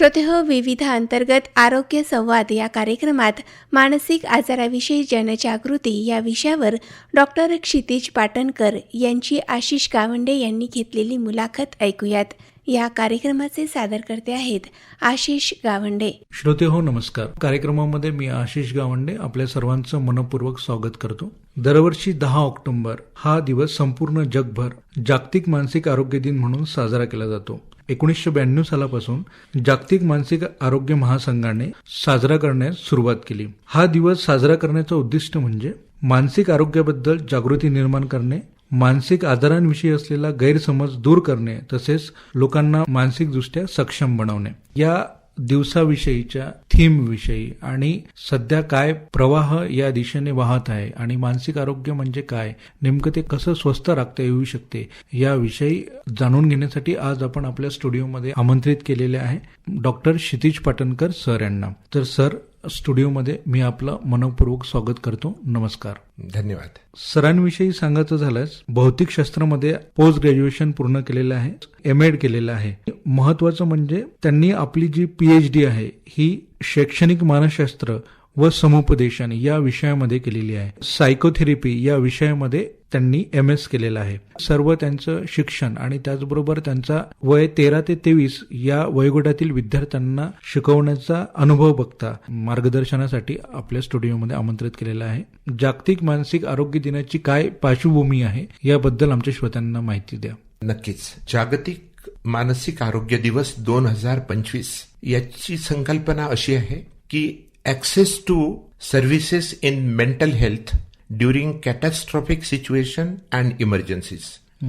श्रोतेह हो, विविध अंतर्गत आरोग्य संवाद या कार्यक्रमात मानसिक आजाराविषयी जनजागृती या विषयावर डॉक्टर क्षितिज पाटणकर यांची आशिष गावंडे यांनी घेतलेली मुलाखत ऐकूयात. या कार्यक्रमाचे सादरकर्ते आहेत आशिष गावंडे. श्रोते हो नमस्कार. कार्यक्रमामध्ये मी आशिष गावंडे आपल्या सर्वांचं मनपूर्वक स्वागत करतो. दरवर्षी दहा ऑक्टोबर हा दिवस संपूर्ण जगभर जागतिक मानसिक आरोग्य दिन म्हणून साजरा केला जातो. एकोणीसशे ब्याण्णव सालापासून जागतिक मानसिक आरोग्य महासंघाने साजरा करण्यास सुरुवात केली. हा दिवस साजरा करण्याचं उद्दिष्ट म्हणजे मानसिक आरोग्याबद्दल जागृती निर्माण करणे मानसिक आजारांविषयी असलेला गैरसमज दूर करणे तसेच लोकांना मानसिकदृष्ट्या सक्षम बनवणे. या दिवसाविषयीच्या थीमविषयी. आणि सध्या काय प्रवाह या दिशेने वाहत आहे आणि मानसिक आरोग्य म्हणजे काय? नेमकं ते कसं स्वस्त राखता येऊ शकते? याविषयी जाणून घेण्यासाठी आज आपण आपल्या स्टुडिओमध्ये आमंत्रित केलेले आहे डॉक्टर क्षितिज पाटणकर सर यांना. तर सर स्टुडिओमध्ये मी आपलं मनपूर्वक स्वागत करतो. नमस्कार. धन्यवाद. सरांविषयी सांगायचं झाल्यास भौतिक शास्त्रामध्ये पोस्ट ग्रॅज्युएशन पूर्ण केलेलं आहे एम एड केलेलं आहे. महत्वाचं म्हणजे त्यांनी आपली जी पीएच डी आहे ही शैक्षणिक मानसशास्त्र व समुपदेशन या विषयामध्ये केलेली आहे. सायकोथेरपी या विषयामध्ये त्यांनी एम एस केलेलं आहे. सर्व त्यांचं शिक्षण आणि त्याचबरोबर त्यांचा वय तेरा ते तेवीस या वयोगटातील विद्यार्थ्यांना शिकवण्याचा अनुभव बघता मार्गदर्शनासाठी आपल्या स्टुडिओमध्ये आमंत्रित केलेला आहे. जागतिक मानसिक आरोग्य दिनाची काय पार्श्वभूमी आहे याबद्दल आमच्या श्रोत्यांना माहिती द्या. नक्कीच. जागतिक मानसिक आरोग्य दिवस दोन हजार पंचवीस याची संकल्पना अशी आहे की access to services in mental health during catastrophic situation and emergencies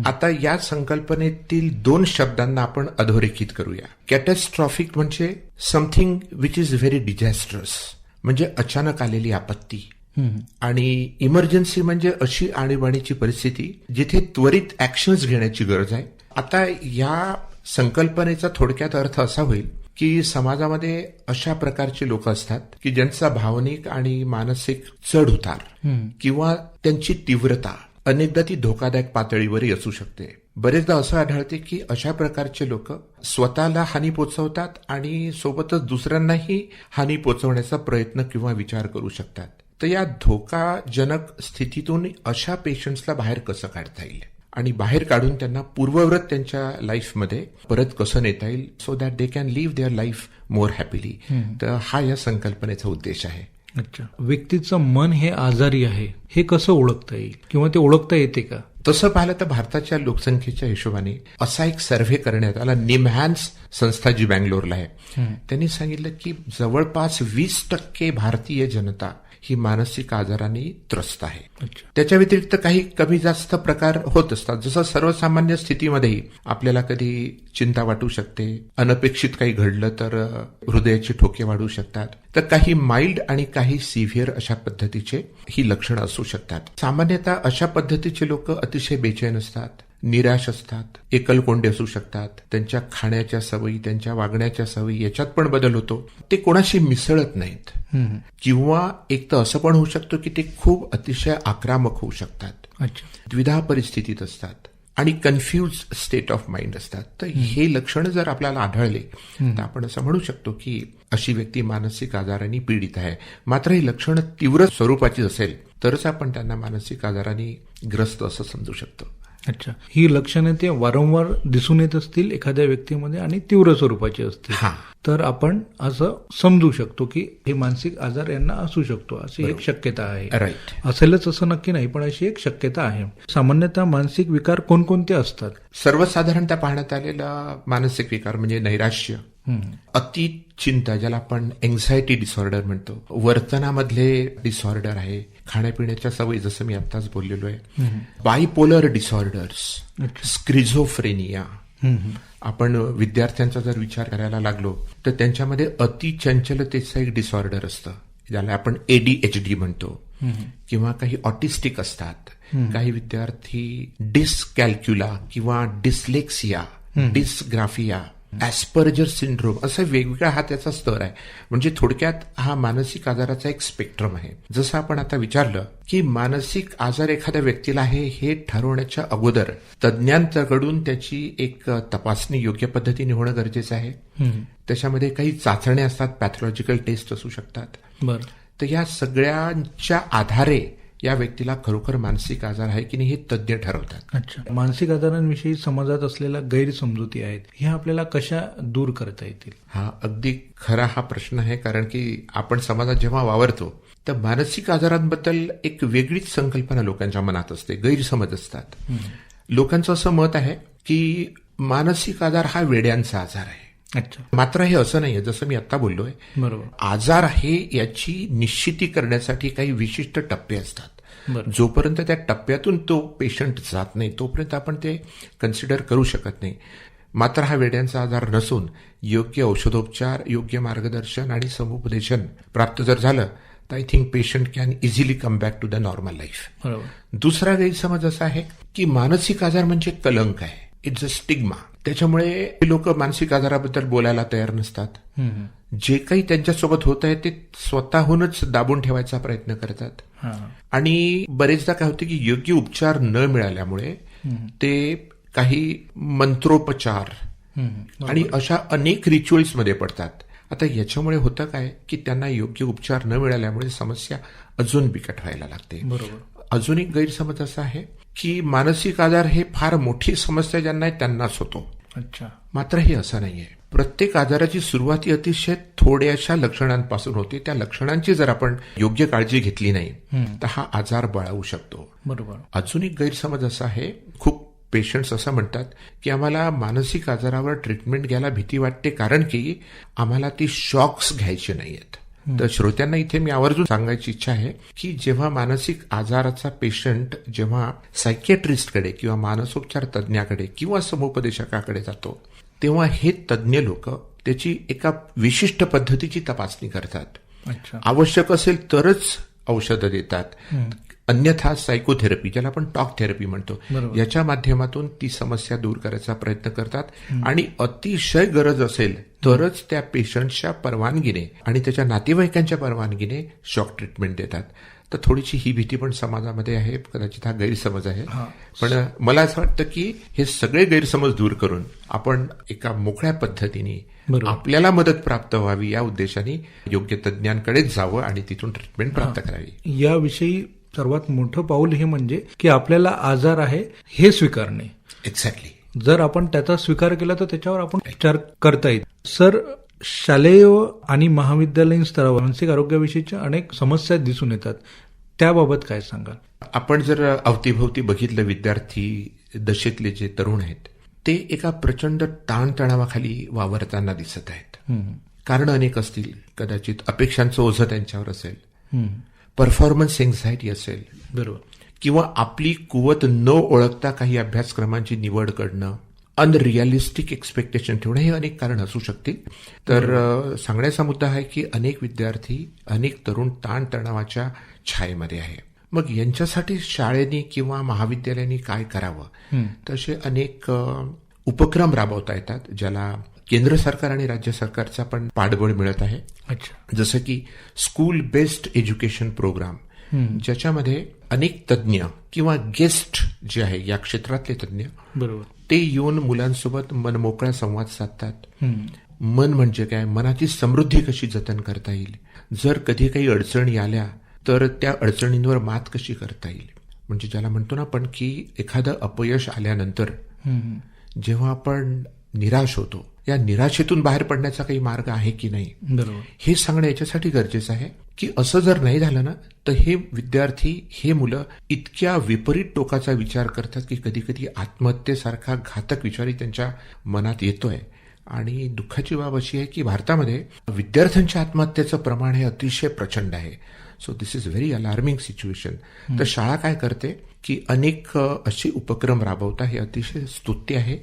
आता या संकल्पनेतील दोन शब्दांना आपण अधोरेखित करूया. कॅटॅस्ट्रॉफिक म्हणजे something which is very disastrous म्हणजे अचानक आलेली आपत्ती. आणि इमर्जन्सी म्हणजे अशी आणीबाणीची परिस्थिती जिथे त्वरित ऍक्शन्स घेण्याची गरज आहे. आता या संकल्पनेचा थोडक्यात अर्थ असा होईल की समाजामध्ये अशा प्रकारचे लोक असतात की ज्यांचा भावनिक आणि मानसिक चढ उतार किंवा त्यांची तीव्रता अनेकदा ती धोकादायक पातळीवरही असू शकते. बरेचदा असं आढळते की अशा प्रकारचे लोक स्वतःला हानी पोचवतात आणि सोबतच दुसऱ्यांनाही हानी पोचवण्याचा प्रयत्न किंवा विचार करू शकतात. तर या धोकाजनक स्थितीतून अशा पेशंट्सला बाहेर कसं काढता येईल? आणि बाहेर काढून त्यांना पूर्वव्रत त्यांच्या लाईफमध्ये परत कसं नेता येईल so that they can live their life more happily तर हा या संकल्पनेचा उद्देश आहे. अच्छा. व्यक्तीचं मन हे आजारी आहे हे कसं ओळखता येईल? किंवा ते ओळखता येते का? तसं पाहिलं तर भारताच्या लोकसंख्येच्या हिशोबाने असा एक सर्व्हे करण्यात आला. निमहॅन्स संस्था जी बँगलोरला आहे त्यांनी सांगितलं की जवळपास वीस टक्के भारतीय जनता ही मानसिक आजाराने त्रस्त आहे. त्याच्या व्यतिरिक्त काही कमी जास्त प्रकार होत असतात. जसं सर्वसामान्य स्थितीमध्येही आपल्याला कधी चिंता वाटू शकते अनपेक्षित काही घडलं तर हृदयाचे ठोके वाढू शकतात. तर काही माइल्ड आणि काही सिव्हिअर अशा पद्धतीचे ही लक्षणं असू शकतात. सामान्यतः अशा पद्धतीचे लोक अतिशय बेचैन असतात. निराश असतात एकलकोंडे असू शकतात. त्यांच्या खाण्याच्या सवयी त्यांच्या वागण्याच्या सवयी याच्यात पण बदल होतो. ते कोणाशी मिसळत नाहीत. किंवा एक तर असं पण होऊ शकतं की ते खूप अतिशय आक्रमक होऊ शकतात. द्विधा परिस्थितीत असतात आणि कन्फ्युज स्टेट ऑफ माइंड असतात. तर हे लक्षण जर आपल्याला आढळले तर आपण असं म्हणू शकतो की अशी व्यक्ती मानसिक आजाराने पीडित आहे. मात्र ही लक्षणं तीव्र स्वरूपाची असेल तरच आपण त्यांना मानसिक आजाराने ग्रस्त असं समजू शकतो. अच्छा. ही लक्षणे ते वारंवार दिसून येत असतील एखाद्या व्यक्तीमध्ये आणि तीव्र स्वरूपाची असतील. तर आपण असं समजू शकतो की हे मानसिक आजार यांना असू शकतो. अशी एक शक्यता आहे. राईट असेलच असं नक्की नाही पण अशी एक शक्यता आहे. सामान्यतः मानसिक विकार कोणकोणते असतात? सर्वसाधारणतः पाहण्यात आलेला मानसिक विकार म्हणजे नैराश्य. अति चिंता ज्याला आपण एन्झायटी डिसऑर्डर म्हणतो. वर्तनामधले डिसऑर्डर आहे. खाण्यापिण्याच्या सवयी जसं मी आत्ताच बोललेलो आहे. बायपोलर डिसऑर्डर्स स्क्रिझोफ्रेनिया आपण विद्यार्थ्यांचा जर विचार करायला लागलो तर त्यांच्यामध्ये अति चंचलतेचं एक डिसऑर्डर असतं. ज्याला आपण एडीएचडी म्हणतो. किंवा काही ऑटिस्टिक असतात. काही विद्यार्थी डिस्कॅल्क्युला किंवा डिस्लेक्सिया डिस्ग्राफिया ॲस्पर्जर सिंड्रोम असं वेगवेगळा हा त्याचा स्तर आहे. म्हणजे थोडक्यात हा मानसिक आजाराचा एक स्पेक्ट्रम आहे. जसं आपण आता विचारलं की मानसिक आजार एखाद्या व्यक्तीला आहे हे ठरवण्याच्या अगोदर तज्ज्ञांकडून त्याची एक तपासणी योग्य पद्धतीने होणं गरजेचं आहे. त्याच्यामध्ये काही चाचण्या असतात पॅथॉलॉजिकल टेस्ट असू शकतात. बरं. तर या सगळ्यांच्या आधारे या व्यक्तीला खरोखर मानसिक आजार आहे की नाही हे तज्ज्ञ ठरवतात. अच्छा. मानसिक आजारांविषयी समाजात असलेल्या गैरसमजुती आहेत ह्या आपल्याला कशा दूर करता येतील? हा अगदी खरा हा प्रश्न आहे कारण की आपण समाजात जेव्हा वावरतो तर मानसिक आजारांबद्दल एक वेगळीच संकल्पना लोकांच्या मनात असते गैरसमज असतात. लोकांचं असं मत आहे की मानसिक आजार हा वेड्यांचा आजार आहे. मात्र हे असं नाहीये जसं मी आता बोललोय. बरोबर. आजार आहे याची निश्चिती करण्यासाठी काही विशिष्ट टप्पे असतात. जोपर्यंत त्या टप्प्यातून तो पेशंट जात नाही तोपर्यंत आपण ते कन्सिडर करू शकत नाही. मात्र हा वेड्यांचा आजार नसून योग्य औषधोपचार योग्य मार्गदर्शन आणि समुपदेशन प्राप्त जर झालं तर I think patient can easily come back to the normal life बरोबर. दुसरा गैरसमज असा आहे की मानसिक आजार म्हणजे कलंक आहे. इट्स अ स्टिग्मा त्याच्यामुळे लोक मानसिक आजाराबद्दल बोलायला तयार नसतात. जे काही त्यांच्यासोबत होत आहे ते स्वतःहूनच दाबून ठेवायचा प्रयत्न करतात. हा. आणि बरेचदा काय होते की योग्य उपचार न मिळाल्यामुळे ते काही मंत्रोपचार. आणि अशा अनेक रिच्युअल्समध्ये पडतात. आता याच्यामुळे होतं काय की त्यांना योग्य उपचार न मिळाल्यामुळे समस्या अजून बिकट व्हायला लागते. बरोबर. अजून एक गैरसमज असा आहे की मानसिक आजार हे फार मोठी समस्या ज्यांना आहे त्यांनाच होतो. अच्छा. मात्र हे असं नाहीये. प्रत्येक आजाराची सुरुवात ही अतिशय थोड्याशा लक्षणांपासून होते. त्या लक्षणांची जर आपण योग्य काळजी घेतली नाही तर हा आजार बळावू शकतो. बरोबर. अजून एक गैरसमज असा आहे खूप पेशंट्स असं म्हणतात की आम्हाला मानसिक आजारावर ट्रीटमेंट घ्यायला भीती वाटते कारण की आम्हाला ती शॉक्स घ्यायचे नाहीयेत. तर श्रोत्यांना इथे मी आवर्जून सांगायची इच्छा आहे की जेव्हा मानसिक आजाराचा पेशंट जेव्हा सायकियाट्रिस्टकडे किंवा मानसोपचार तज्ज्ञाकडे किंवा समुपदेशकाकडे जातो तेव्हा हे तज्ज्ञ लोक त्याची एका विशिष्ट पद्धतीची तपासणी करतात. आवश्यक असेल तरच औषधं देतात. अन्यथा सायकोथेरपी ज्याला आपण टॉक थेरपी म्हणतो. याच्या माध्यमातून ती समस्या दूर करायचा प्रयत्न करतात. आणि अतिशय गरज असेल तरच त्या पेशंटच्या परवानगीने आणि त्याच्या नातेवाईकांच्या परवानगीने शॉक ट्रीटमेंट देतात. तर थोडीशी ही भीती पण समाजामध्ये आहे. कदाचित हा गैरसमज आहे. पण मला असं वाटतं की हे सगळे गैरसमज दूर करून आपण एका मोकळ्या पद्धतीने. आपल्याला मदत प्राप्त व्हावी या उद्देशाने योग्य तज्ज्ञांकडेच जावं आणि तिथून ट्रीटमेंट प्राप्त करावी. याविषयी सर्वात मोठं पाऊल हे म्हणजे की आपल्याला आजार आहे हे स्वीकारणे. एक्झॅक्टली जर आपण त्याचा स्वीकार केला तर त्याच्यावर आपण विचार करता येईल. सर शालेय आणि महाविद्यालयीन स्तरावर मानसिक आरोग्याविषयीच्या अनेक समस्या दिसून येतात. त्याबाबत काय सांगाल? आपण जर अवतीभोवती बघितलं विद्यार्थी दशेतले जे तरुण आहेत ते एका प्रचंड ताणतणावाखाली वावरताना दिसत आहेत. कारण अनेक असतील कदाचित अपेक्षांचं ओझं त्यांच्यावर असेल. परफॉर्मन्स एन्झायटी असेल. बरोबर. किंवा आपली कुवत न ओळखता काही अभ्यासक्रमांची निवड करणं अनरिअलिस्टिक एक्सपेक्टेशन ठेवणं हे अनेक कारण असू शकतील. तर सांगण्याचा मुद्दा आहे की अनेक विद्यार्थी अनेक तरुण ताणतणावाच्या छायेमध्ये आहे. मग यांच्यासाठी शाळेने किंवा महाविद्यालयाने काय करावं? तसे अनेक उपक्रम राबवता येतात ज्याला केंद्र सरकार आणि राज्य सरकारचा पण पाठबळ मिळत आहे. जसं की स्कूल बेस्ड एज्युकेशन प्रोग्राम ज्याच्यामध्ये अनेक तज्ज्ञ किंवा गेस्ट जे आहे या क्षेत्रातले तज्ज्ञ बरोबर. ते येऊन मुलांसोबत मनमोकळा संवाद साधतात. मन म्हणजे काय? मनाची समृद्धी कशी जतन करता येईल? जर कधी काही अडचणी आल्या तर त्या अडचणींवर मात कशी करता येईल? म्हणजे ज्याला म्हणतो ना आपण की एखादं अपयश आल्यानंतर. जेव्हा आपण निराश होतो या निराशेतून बाहेर पडण्याचा काही मार्ग आहे की नाही? बरोबर. हे सांगणं याच्यासाठी गरजेचं आहे की असं जर नाही झालं ना तर हे विद्यार्थी हे मुलं इतक्या विपरीत टोकाचा विचार करतात की कधी कधी आत्महत्येसारखा घातक विचारही त्यांच्या मनात येतोय. आणि दुःखाची बाब अशी आहे की भारतामध्ये विद्यार्थ्यांच्या आत्महत्येचं प्रमाण हे अतिशय प्रचंड आहे. So this is very alarming situation तर शाळा काय करते? की अनेक असे उपक्रम राबवता हे अतिशय स्तुत्य आहे.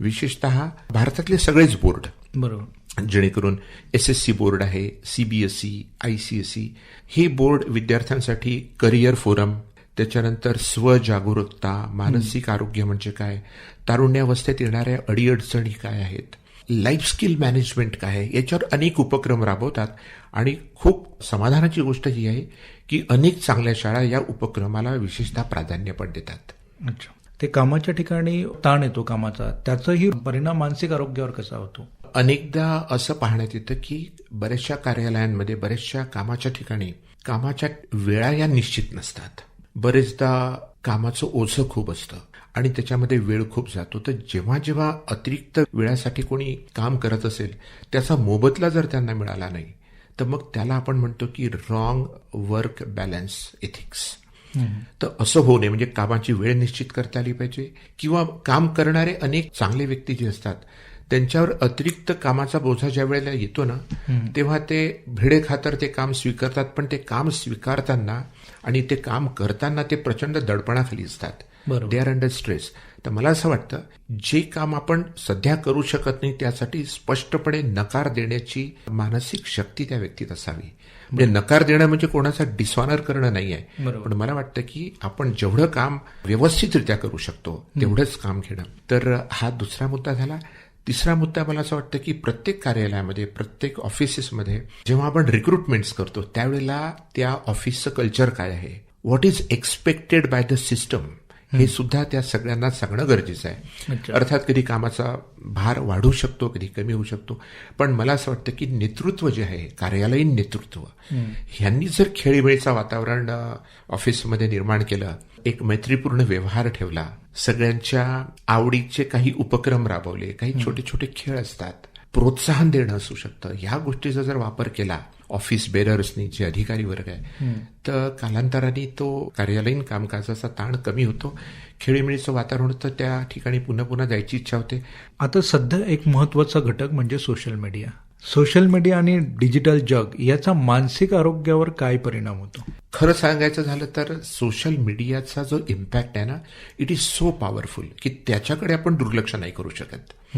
विशेषतः भारतातले सगळेच बोर्ड. बरोबर. जेणेकरून एस एस सी बोर्ड आहे CBSE I C S C हे बोर्ड विद्यार्थ्यांसाठी करिअर फोरम त्याच्यानंतर स्वजागरूकता मानसिक आरोग्य म्हणजे काय तारुण्यावस्थेत येणाऱ्या अडीअडचणी काय आहेत लाईफ स्किल मॅनेजमेंट काय आहे याच्यावर अनेक उपक्रम राबवतात. आणि खूप समाधानाची गोष्ट ही आहे की अनेक चांगल्या शाळा या उपक्रमाला विशेषतः प्राधान्य पण देतात. अच्छा. ते कामाच्या ठिकाणी ताण येतो कामाचा. त्याचाही परिणाम मानसिक आरोग्यावर कसा होतो? अनेकदा असं पाहण्यात येतं की बऱ्याचशा कार्यालयांमध्ये बऱ्याचशा कामाच्या ठिकाणी कामाच्या वेळा या निश्चित नसतात. बरेचदा कामाचं ओझं खूप असतं आणि त्याच्यामध्ये वेळ खूप जातो. तर जेव्हा जेव्हा अतिरिक्त वेळासाठी कोणी काम करत असेल त्याचा मोबदला जर त्यांना मिळाला नाही तर मग त्याला आपण म्हणतो की रॉंग वर्क बॅलन्स एथिक्स तर असं होऊ नये म्हणजे कामाची वेळ निश्चित करता आली पाहिजे किंवा काम करणारे अनेक चांगले व्यक्ती जे असतात त्यांच्यावर अतिरिक्त कामाचा बोजा ज्या वेळेला येतो ना तेव्हा ते भिडे खातर ते काम स्वीकारतात पण ते काम स्वीकारताना आणि ते काम करताना ते प्रचंड दडपणाखाली असतात. दे आर अंडर स्ट्रेस तर मला असं वाटतं जे काम आपण सध्या करू शकत नाही त्यासाठी स्पष्टपणे नकार देण्याची मानसिक शक्ती त्या व्यक्तीत असावी. म्हणजे नकार देणं म्हणजे कोणाचा डिसऑनर करणं नाही आहे. पण मला वाटतं की आपण जेवढं काम व्यवस्थितरित्या करू शकतो तेवढंच काम घेणं. तर हा दुसरा मुद्दा झाला. तिसरा मुद्दा मला असं वाटतं की प्रत्येक कार्यालयामध्ये प्रत्येक ऑफिसेसमध्ये जेव्हा आपण रिक्रुटमेंट्स करतो त्यावेळेला त्या ऑफिसचं कल्चर काय आहे? What is expected by the system हे सुद्धा त्या सगळ्यांना सांगणं गरजेचं आहे. अर्थात कधी कामाचा भार वाढू शकतो कधी कमी होऊ शकतो. पण मला असं वाटतं की नेतृत्व जे आहे कार्यालयीन नेतृत्व ह्यांनी जर खेळीमेळीचं वातावरण ऑफिसमध्ये निर्माण केलं एक मैत्रीपूर्ण व्यवहार ठेवला सगळ्यांच्या आवडीचे काही उपक्रम राबवले काही छोटे छोटे खेळ असतात प्रोत्साहन देणं असू शकतं. ह्या गोष्टीचा जर वापर केला ऑफिस बेरर्सनी जे अधिकारी वर्ग आहे तर कालांतराने तो कार्यालयीन कामकाजाचा ताण कमी होतो. खेळीमेळीचं वातावरण होतं त्या ठिकाणी पुन्हा पुन्हा जायची इच्छा होते. आता सध्या एक महत्त्वाचा घटक म्हणजे सोशल मीडिया सोशल मीडिया आणि डिजिटल जग याचा मानसिक आरोग्यावर काय परिणाम होतो? खरं सांगायचं झालं तर सोशल मीडियाचा जो इम्पॅक्ट आहे ना इट इज सो पॉवरफुल की त्याच्याकडे आपण दुर्लक्ष नाही करू शकत.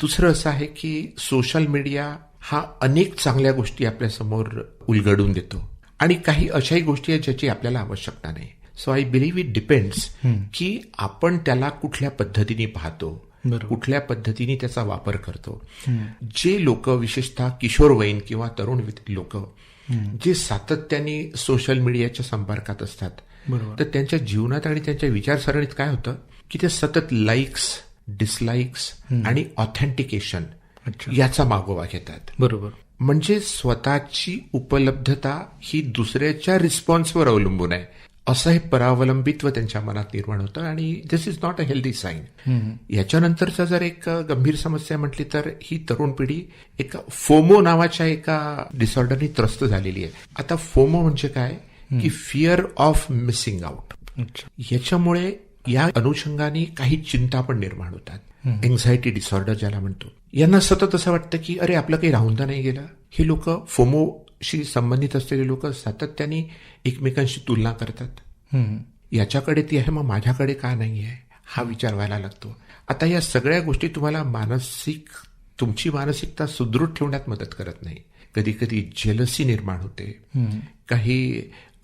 दुसरं असं आहे की सोशल मीडिया हा अनेक चांगल्या गोष्टी आपल्यासमोर उलगडून देतो. आणि काही अशाही गोष्टी आहेत ज्याची आपल्याला आवश्यकता नाही. So I believe it depends की आपण त्याला कुठल्या पद्धतीने पाहतो. कुठल्या पद्धतीने त्याचा वापर करतो. जे लोक विशेषतः किशोरवयीन किंवा तरुण लोक जे सातत्याने सोशल मीडियाच्या संपर्कात असतात. तर त्यांच्या जीवनात आणि त्यांच्या विचारसरणीत काय होतं? की ते सतत लाईक्स डिसलाईक्स आणि ऑथेंटिकेशन. याचा मागोवा घेतात. बरोबर. म्हणजे स्वतःची उपलब्धता ही दुसऱ्याच्या रिस्पॉन्सवर अवलंबून आहे. असं हे परावलंबित्व त्यांच्या मनात निर्माण होतं आणि this is not a healthy sign याच्यानंतरचा जर एक गंभीर समस्या म्हटली तर ही तरुण पिढी एका फोमो नावाच्या एका डिसऑर्डरनी त्रस्त झालेली आहे. आता फोमो म्हणजे काय? की फिअर ऑफ मिसिंग आउट याच्यामुळे या अनुषंगाने काही चिंता पण निर्माण होतात. एन्झायटी डिसऑर्डर ज्याला म्हणतो. यांना सतत असं वाटतं की अरे आपलं काही राहून तर नाही गेलं. हे लोक फोमोशी संबंधित असलेले लोक सातत्याने एकमेकांशी तुलना करतात. याच्याकडे ती आहे मग माझ्याकडे का नाही आहे? हा विचार व्हायला लागतो. आता या सगळ्या गोष्टी तुम्हाला मानसिक तुमची मानसिकता सुदृढ ठेवण्यात मदत करत नाही. कधी कधी जेलसी निर्माण होते. काही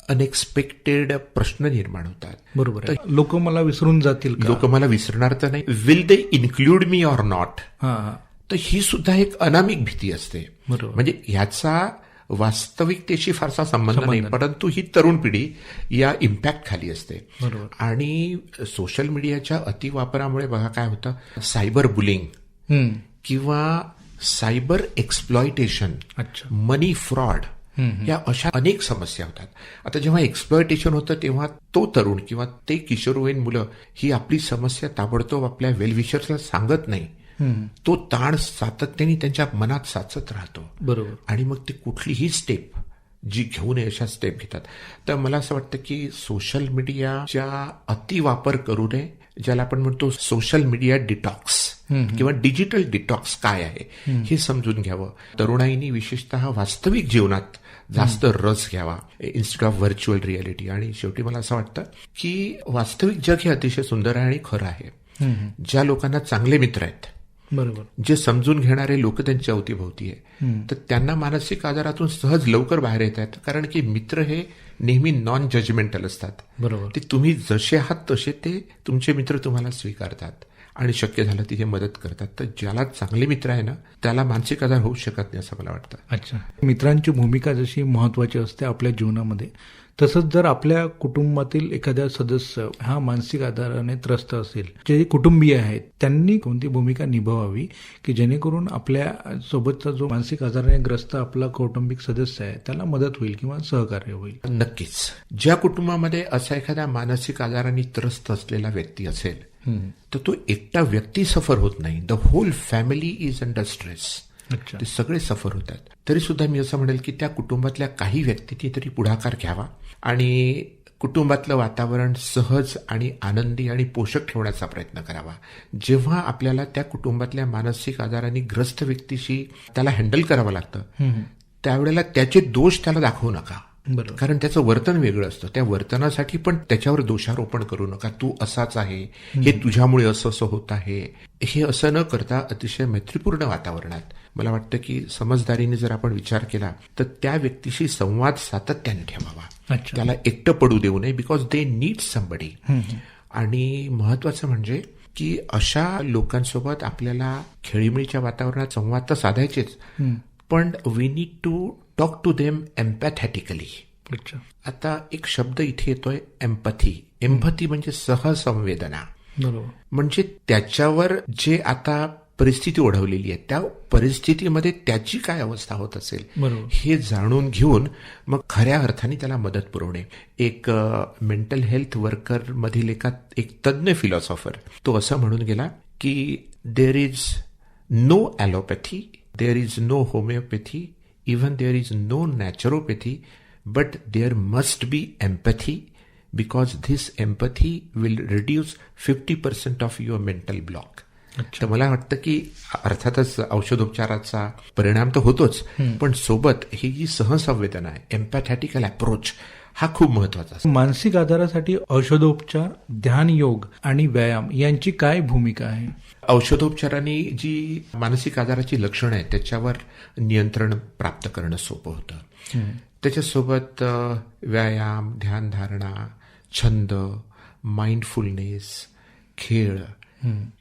अनएक्सपेक्टेड प्रश्न निर्माण होतात. बरोबर लोक मला विसरून जातील लोक मला विसरणार तर नाही. Will they include me or not तर ही सुद्धा एक अनामिक भीती असते. बरोबर. म्हणजे ह्याचा वास्तविकतेशी फारसा संबंध नाही परंतु ही तरुण पिढी या इम्पॅक्ट खाली असते. बरोबर. आणि सोशल मीडियाच्या अतिवापरामुळे बघा काय होतं? Cyber bullying. किंवा सायबर एक्सप्लॉयटेशन अच्छा. मनी फ्रॉड या अशा अनेक समस्या होतात. आता जेव्हा एक्सप्लॉयटेशन होतं तेव्हा तो तरुण किंवा ते किशोरवयीन मुलं ही आपली समस्या ताबडतोब आपल्या वेलविशर्सला सांगत नाही. तो ताण सातत्याने त्यांच्या मनात साचत राहतो. बरोबर. आणि मग ते कुठलीही स्टेप जी घेऊ नये अशा स्टेप घेतात. तर मला असं वाटतं की सोशल मीडियाच्या अतिवापर करू नये ज्याला आपण म्हणतो सोशल मीडिया डिटॉक्स किंवा डिजिटल डिटॉक्स काय आहे हे समजून घ्यावं. तरुणाईनी विशेषतः वास्तविक जीवनात जास्त रस घ्यावा. इन्स्टेड ऑफ व्हर्च्युअल रियालिटी आणि शेवटी मला असं वाटतं की वास्तविक जग हे अतिशय सुंदर आहे आणि खरं आहे. ज्या लोकांना चांगले मित्र आहेत बरोबर. जे समजून घेणारे लोक त्यांच्या अवतीभोवती आहे तर त्यांना मानसिक आजारातून सहज लवकर बाहेर येत आहेत. कारण की मित्र हे नेहमी नॉन जजमेंटल असतात. बरोबर. ते तुम्ही जसे आहात तसे ते तुमचे मित्र तुम्हाला स्वीकारतात. आणि शक्य झालं तिथे मदत करतात. तर ज्याला चांगले मित्र आहे ना त्याला मानसिक आजार होऊ शकत नाही असं मला वाटतं. अच्छा. मित्रांची भूमिका जशी महत्वाची असते आपल्या जीवनामध्ये तसंच जर आपल्या कुटुंबातील एखाद्या सदस्य हा मानसिक आजाराने त्रस्त असेल जे कुटुंबीय आहेत त्यांनी कोणती भूमिका निभावावी की जेणेकरून आपल्या सोबतचा जो मानसिक आजाराने ग्रस्त आपला कौटुंबिक सदस्य आहे त्याला मदत होईल किंवा सहकार्य होईल? नक्कीच. ज्या कुटुंबामध्ये असा एखाद्या मानसिक आजाराने त्रस्त असलेला व्यक्ती असेल तर तो एकटा व्यक्ती सफर होत नाही. The whole family is under stress ते सगळे सफर होतात. तरी सुद्धा मी असं म्हणेल की त्या कुटुंबातल्या काही व्यक्तींनी तरी पुढाकार घ्यावा आणि कुटुंबातलं वातावरण सहज आणि आनंदी आणि पोषक ठेवण्याचा प्रयत्न करावा. जेव्हा आपल्याला त्या कुटुंबातल्या मानसिक आजाराने ग्रस्त व्यक्तीशी त्याला हँडल करावं लागतं त्यावेळेला त्याचे दोष त्याला दाखवू नका. बरोबर. कारण त्याचं वर्तन वेगळं असतं. त्या वर्तनासाठी पण त्याच्यावर दोषारोपण करू नका. तू असाच आहे. हे तुझ्यामुळे असं असं होत आहे. हे असं न करता अतिशय मैत्रीपूर्ण वातावरणात मला वाटतं की समजदारीने जर आपण विचार केला तर त्या व्यक्तीशी संवाद सातत्याने ठेवावा. त्याला एकटं पडू देऊ नये बिकॉज दे नीड समबडी आणि महत्वाचं म्हणजे की अशा लोकांसोबत आपल्याला खेळीमेळीच्या वातावरणात संवाद तर साधायचेच. पण we need to talk to them empathetically आता एक शब्द इथे येतोय एम्पथी एम्पथी म्हणजे सहसंवेदना. म्हणजे त्याच्यावर जे आता परिस्थिती ओढवलेली आहे त्या परिस्थितीमध्ये त्याची काय अवस्था होत असेल हे जाणून घेऊन मग खऱ्या अर्थाने त्याला मदत पुरवणे. एक मेंटल हेल्थ वर्कर मधील एका एक तज्ज्ञ फिलॉसॉफर तो असं म्हणून गेला की there is no allopathy there is no homeopathy there is no naturopathy but there must be empathy because this empathy will reduce fifty percent of your mental block तर मला वाटतं की अर्थातच औषधोपचाराचा परिणाम तर होतोच पण सोबत ही जी सहसंवेदना आहे एम्पॅथॅटिकल अप्रोच हा खूप महत्त्वाचा असतो. मानसिक आजारासाठी औषधोपचार ध्यान योग आणि व्यायाम यांची काय भूमिका आहे? औषधोपचाराने जी मानसिक आजाराची लक्षणं आहेत त्याच्यावर नियंत्रण प्राप्त करणं सोपं होतं. त्याच्यासोबत व्यायाम ध्यानधारणा छंद माइंडफुलनेस खेळ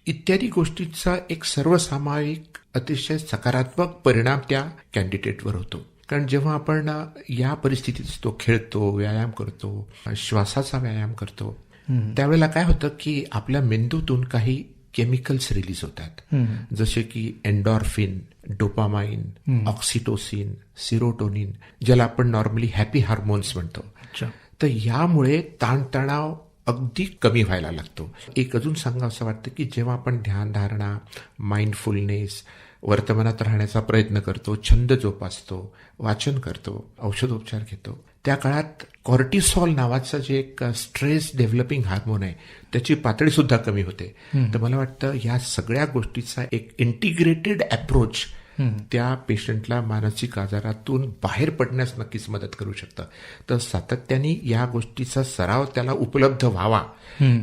इत्यादी गोष्टींचा एक सर्वसामायिक अतिशय सकारात्मक परिणाम त्या कॅन्डिडेटवर होतो. कारण जेव्हा आपण या परिस्थितीत असतो खेळतो व्यायाम करतो श्वासाचा व्यायाम करतो त्यावेळेला काय होतं की आपल्या मेंदूतून काही केमिकल्स रिलीज होतात. जसे की एन्डॉर्फिन डोपामाइन ऑक्सिटोसिन सिरोटोनिन ज्याला आपण नॉर्मली हॅपी हार्मोन्स म्हणतो. तर यामुळे ताणतणाव अगदी कमी व्हायला लागतो. एक अजून सांगा असं वाटतं की जेव्हा आपण ध्यानधारणा माइंडफुलनेस वर्तमानात राहण्याचा प्रयत्न करतो छंद जोपासतो वाचन करतो औषधोपचार घेतो. त्या काळात कॉर्टिसॉल नावाचं जे एक स्ट्रेस डेव्हलपिंग हार्मोन आहे त्याची पातळी सुद्धा कमी होते. तर मला वाटतं या सगळ्या गोष्टीचा एक इंटिग्रेटेड अप्रोच त्या पेशंटला मानसिक आजारातून बाहेर पडण्यास नक्कीच मदत करू शकतं. तर सातत्याने या गोष्टीचा सराव त्याला उपलब्ध व्हावा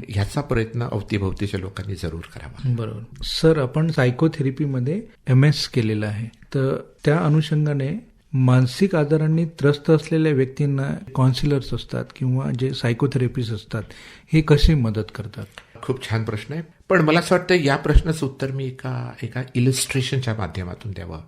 ह्याचा प्रयत्न अवतीभवतीच्या लोकांनी जरूर करावा. बरोबर. सर आपण सायकोथेरपीमध्ये एम एस केलेलं आहे. तर त्या अनुषंगाने मानसिक आजारांनी त्रस्त असलेल्या व्यक्तींना काउन्सिलर्स असतात किंवा जे सायकोथेरपिस्ट असतात हे कसे मदत करतात? खूप छान प्रश्न आहे. पण मला असं वाटतं या प्रश्नाचं उत्तर मी एका एका इलिस्ट्रेशनच्या माध्यमातून द्यावं.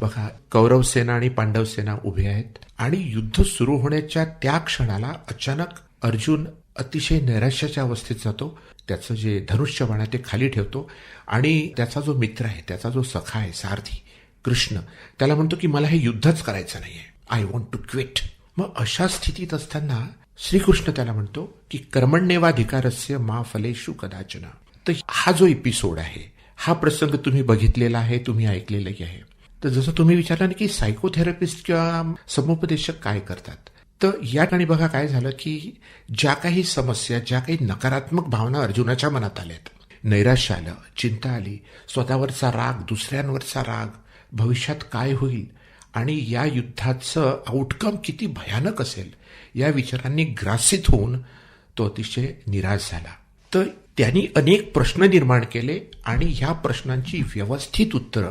बघा कौरव सेना आणि पांडव सेना उभे आहेत आणि युद्ध सुरू होण्याच्या त्या क्षणाला अचानक अर्जुन अतिशय नैराश्याच्या अवस्थेत जातो. त्याचं जे धनुष्य बाण आहे ते खाली ठेवतो आणि त्याचा जो मित्र आहे त्याचा जो सखा आहे सारथी कृष्ण त्याला म्हणतो की मला हे युद्धच करायचं नाहीये. आय वॉन्ट टू क्विट मग अशा स्थितीत असताना श्रीकृष्ण त्याला म्हणतो की कर्मण्यवाधिकारस्य मा फलेषु कदाचन. तर हा जो एपिसोड आहे हा प्रसंग तुम्ही बघितलेला आहे तुम्ही ऐकलेलाही आहे. तर जसं तुम्ही विचारलं ना की सायकोथेरपिस्ट किंवा समुपदेशक काय करतात तर या ठिकाणी बघा काय झालं की ज्या काही समस्या ज्या काही नकारात्मक भावना अर्जुनाच्या मनात आल्यात नैराश्य आलं चिंता आली स्वतःवरचा राग दुसऱ्यांवरचा राग भविष्यात काय होईल आणि या युद्धाचं आउटकम किती भयानक असेल या विचारांनी ग्रासित होऊन तो अतिशय निराश झाला. तर त्यांनी अनेक प्रश्न निर्माण केले आणि ह्या प्रश्नांची व्यवस्थित उत्तरं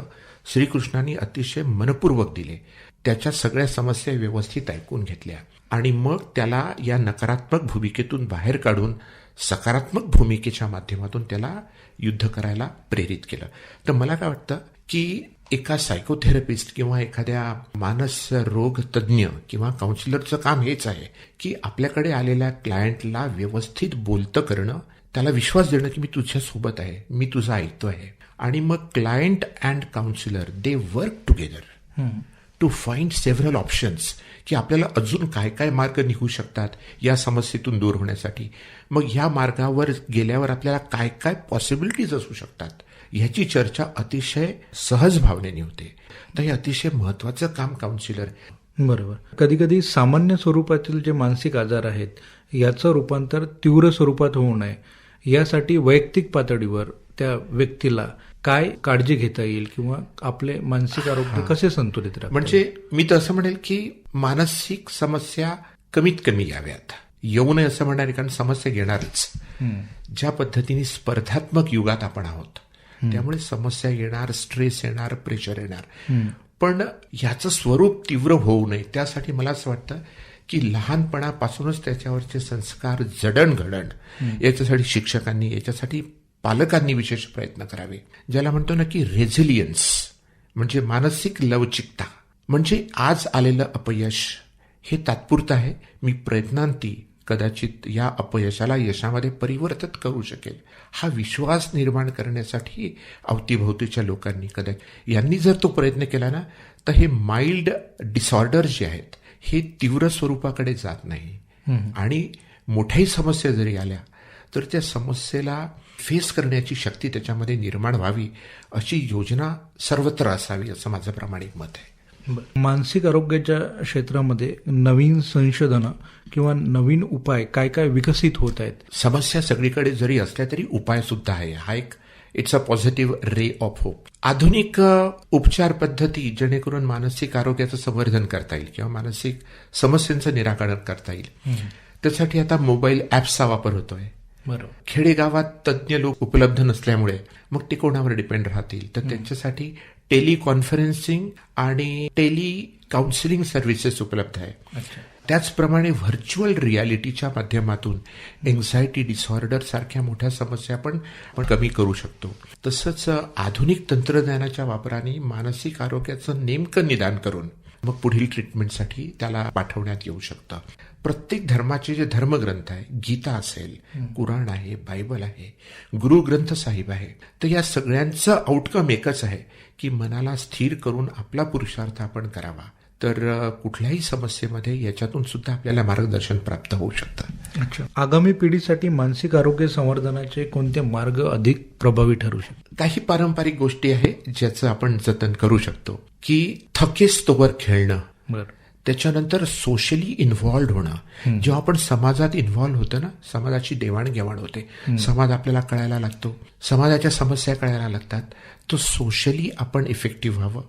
श्रीकृष्णांनी अतिशय मनपूर्वक दिले. त्याच्या सगळ्या समस्या व्यवस्थित ऐकून घेतल्या. आणि मग त्याला या नकारात्मक भूमिकेतून बाहेर काढून सकारात्मक भूमिकेच्या माध्यमातून त्याला युद्ध करायला प्रेरित केलं. तर मला काय वाटतं की एका सायकोथेरपिस्ट किंवा एखाद्या मानस रोग तज्ज्ञ किंवा काउन्सिलरचं काम हेच आहे की आपल्याकडे आलेल्या क्लायंटला व्यवस्थित बोलतं करणं त्याला विश्वास देणं की मी तुझ्या सोबत आहे मी तुझं ऐकतो आहे. आणि मग client and counsellor they work together to find several options की आपल्याला अजून काय काय मार्ग निघू शकतात या समस्येतून दूर होण्यासाठी. मग ह्या मार्गावर गेल्यावर आपल्याला काय काय पॉसिबिलिटीज असू शकतात ह्याची चर्चा अतिशय सहज भावनेने होते. तर हे अतिशय महत्वाचं काम काउन्सिलर बरोबर. कधी कधी सामान्य स्वरूपातील जे मानसिक आजार आहेत याचं रूपांतर तीव्र स्वरूपात होऊ नये. यासाठी वैयक्तिक पातळीवर त्या व्यक्तीला काय काळजी घेता येईल किंवा आपले मानसिक आरोग्य कसे संतुलित म्हणजे मी तर असं म्हणेल की मानसिक समस्या कमीत कमी याव्यात येऊ नये असं म्हणणार कारण समस्या येणारच ज्या पद्धतीने स्पर्धात्मक युगात आपण आहोत त्यामुळे समस्या येणार स्ट्रेस येणार प्रेशर येणार. पण याचं स्वरूप तीव्र होऊ नये त्यासाठी मला असं वाटतं की लहानपणापासूनच त्याच्यावरचे संस्कार जडणघडण याच्यासाठी शिक्षकांनी याच्यासाठी पालकांनी विशेष प्रयत्न करावे. ज्याला म्हणतो ना की रेझिलियन्स म्हणजे मानसिक लवचिकता. म्हणजे आज आलेलं अपयश हे तात्पुरतं आहे. मी प्रयत्नांती कदाचित या अपयशाला यशामध्ये परिवर्तित करू शकेल. हा विश्वास निर्माण करण्यासाठी अवतीभोवतीच्या लोकांनी कदाचित यांनी जर तो प्रयत्न केला ना तर हे माइल्ड डिसऑर्डर जे आहेत हे तीव्र स्वरूपाकडे जात नाही. आणि मोठ्याही समस्या जरी आल्या तर त्या समस्येला फेस करण्याची शक्ती त्याच्यामध्ये निर्माण व्हावी अशी योजना सर्वत्र असावी असं माझं प्रामाणिक मत आहे. मानसिक आरोग्याच्या क्षेत्रामध्ये नवीन संशोधनं किंवा नवीन उपाय काय काय विकसित होत आहेत? समस्या सगळीकडे जरी असल्या तरी उपाय सुद्धा आहे. हा एक it's a positive ray of hope आधुनिक उपचार पद्धती जेणेकरून मानसिक आरोग्याचं संवर्धन करता येईल किंवा मानसिक समस्यांचं निराकरण करता येईल. त्यासाठी आता मोबाईल ॲप्सचा वापर होतोय. बरोबर. खेडेगावात तज्ज्ञ लोक उपलब्ध नसल्यामुळे मग ते कोणावर डिपेंड राहतील? तर त्यांच्यासाठी टेलिकॉन्फरन्सिंग आणि टेली काउन्सिलिंग सर्व्हिसेस उपलब्ध आहे. त्याचप्रमाणे व्हर्च्युअल रियालिटीच्या माध्यमातून एन्झायटी डिसऑर्डर सारख्या मोठ्या समस्या पण आपण कमी करू शकतो. तसंच आधुनिक तंत्रज्ञानाच्या वापराने मानसिक आरोग्याचं नेमकं निदान करून मग पुढील ट्रीटमेंटसाठी त्याला पाठवण्यात येऊ शकतं. प्रत्येक धर्माचे जे धर्मग्रंथ आहे गीता असेल कुराण आहे बायबल आहे गुरुग्रंथ साहिब आहे तर या सगळ्यांचं आउटकम एकच आहे. की मनाला स्थिर करून आपला पुरुषार्थ आपण करावा. तर कुठल्याही समस्येमध्ये याच्यातून सुद्धा आपल्याला मार्गदर्शन प्राप्त होऊ शकतं. अच्छा. आगामी पिढीसाठी मानसिक आरोग्य संवर्धनाचे कोणते मार्ग अधिक प्रभावी ठरू शकतात? काही पारंपरिक गोष्टी आहे ज्याचं आपण जतन करू शकतो की थकेस तोवर खेळणं. बरं. त्याच्यानंतर सोशली इन्व्हॉल्ड होणं. जेव्हा आपण समाजात इन्व्हॉल्व्ह होतो ना समाजाची देवाणघेवाण होते. समाज आपल्याला कळायला लागतो. समाजाच्या समस्या कळायला लागतात. तो सोशली आपण इफेक्टिव्ह व्हावं.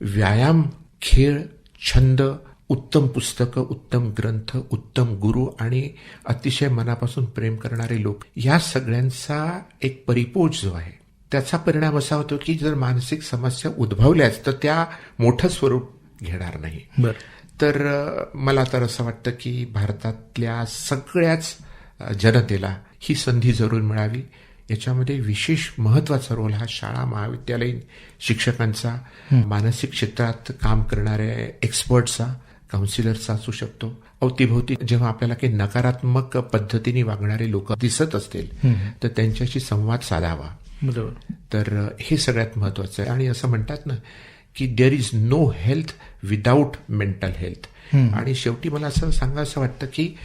व्यायाम खेळ छंद उत्तम पुस्तकं उत्तम ग्रंथ उत्तम गुरु आणि अतिशय मनापासून प्रेम करणारे लोक या सगळ्यांचा एक परिपोष जो आहे त्याचा परिणाम असा होतो की जर मानसिक समस्या उद्भवल्याच तर त्या मोठं स्वरूप घेणार नाही. बरं. तर मला तर असं वाटतं की भारतातल्या सगळ्याच जनतेला ही संधी जरूर मिळावी. याच्यामध्ये विशेष महत्त्वाचा रोल हा शाळा महाविद्यालयीन शिक्षकांचा मानसिक क्षेत्रात काम करणाऱ्या एक्सपर्टचा काउन्सिलरचा असू शकतो. अवतीभोवती जेव्हा आपल्याला काही नकारात्मक पद्धतीने वागणारे लोक दिसत असतील तर त्यांच्याशी संवाद साधावा. बरोबर. तर हे सगळ्यात महत्वाचं आहे. आणि असं म्हणतात ना की there is no health without mental health आणि शेवटी मला असं सांगायचं वाटतं की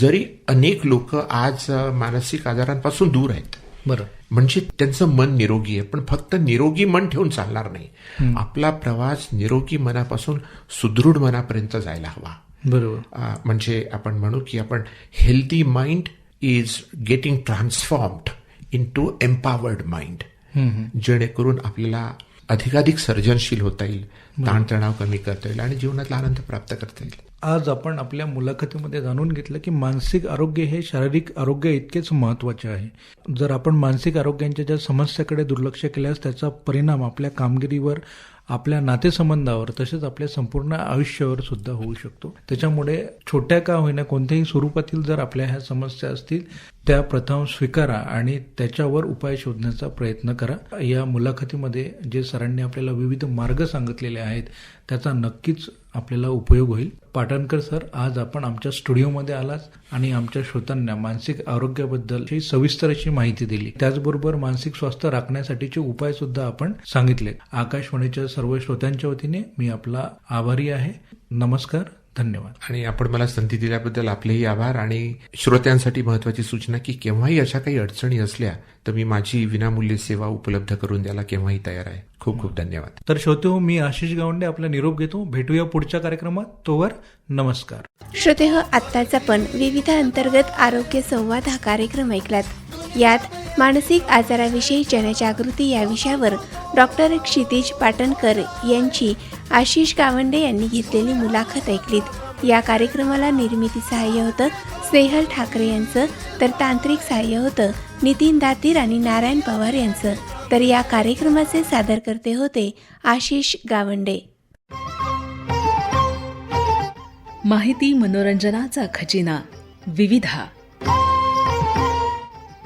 जरी अनेक लोक आज मानसिक आजारांपासून दूर आहेत बरं. म्हणजे त्यांचं मन निरोगी आहे पण फक्त निरोगी मन ठेवून चालणार नाही. आपला प्रवास निरोगी मनापासून सुदृढ मनापर्यंत जायला हवा. बरोबर. म्हणजे आपण म्हणू की आपण healthy mind is getting transformed into empowered mind जेणेकरून आपल्याला अधिकाधिक सर्जनशील होता येईल ताणतणाव कमी करता येईल आणि जीवनातला आनंद प्राप्त करता येईल. आज आपण आपल्या मुलाखतीमध्ये जाणून घेतलं की मानसिक आरोग्य हे शारीरिक आरोग्य इतकेच महत्त्वाचे आहे. जर आपण मानसिक आरोग्यांच्या ज्या समस्याकडे दुर्लक्ष केल्यास त्याचा परिणाम आपल्या कामगिरीवर आपल्या नातेसंबंधावर तसेच आपल्या संपूर्ण आयुष्यावर सुद्धा होऊ शकतो. त्याच्यामुळे छोट्या का होईना कोणत्याही स्वरूपातील जर आपल्या ह्या समस्या असतील त्या प्रथम स्वीकारा आणि त्याच्यावर उपाय शोधण्याचा प्रयत्न करा. या मुलाखतीमध्ये जे सरांनी आपल्याला विविध मार्ग सांगितलेले आहेत त्याचा नक्कीच आपल्याला उपयोग होईल. पाटणकर सर आज आपण आमच्या स्टुडिओमध्ये आलाच आणि आमच्या श्रोतांना मानसिक आरोग्याबद्दल सविस्तर अशी माहिती दिली. त्याचबरोबर मानसिक स्वास्थ्य राखण्यासाठीचे उपाय सुद्धा आपण सांगितले. आकाशवाणीच्या सर्व श्रोत्यांच्या वतीने मी आपला आभारी आहे. नमस्कार धन्यवाद. आणि आपण मला संधी दिल्याबद्दल आपलेही आभार आणि श्रोत्यांसाठी महत्वाची सूचना की केव्हाही अशा काही अडचणी असल्या तर मी माझी विनामूल्य सेवा उपलब्ध करून द्यायला केव्हाही तयार आहे. खूप खूप धन्यवाद. तर श्रोते हो मी आशिष गावंडे आपला निरोप घेतो. भेटूया पुढच्या कार्यक्रमात. तोवर नमस्कार. श्रोते हो आत्ताच आपण विविध अंतर्गत आरोग्य संवाद हा कार्यक्रम ऐकलात. यात मानसिक आजाराविषयी जनजागृती या विषयावर डॉक्टर क्षितिज पाटणकर यांची आशिष गावंडे यांनी घेतलेली मुलाखत ऐकलीत. या कार्यक्रमाला निर्मिती सहाय्य होतं स्नेहल ठाकरे यांचं तर तांत्रिक सहाय्य होतं नितीन दातीर आणि नारायण पवार यांचं. तर या कार्यक्रमाचे सादरकर्ते होते आशिष गावंडे. माहिती मनोरंजनाचा खजिना विविधा.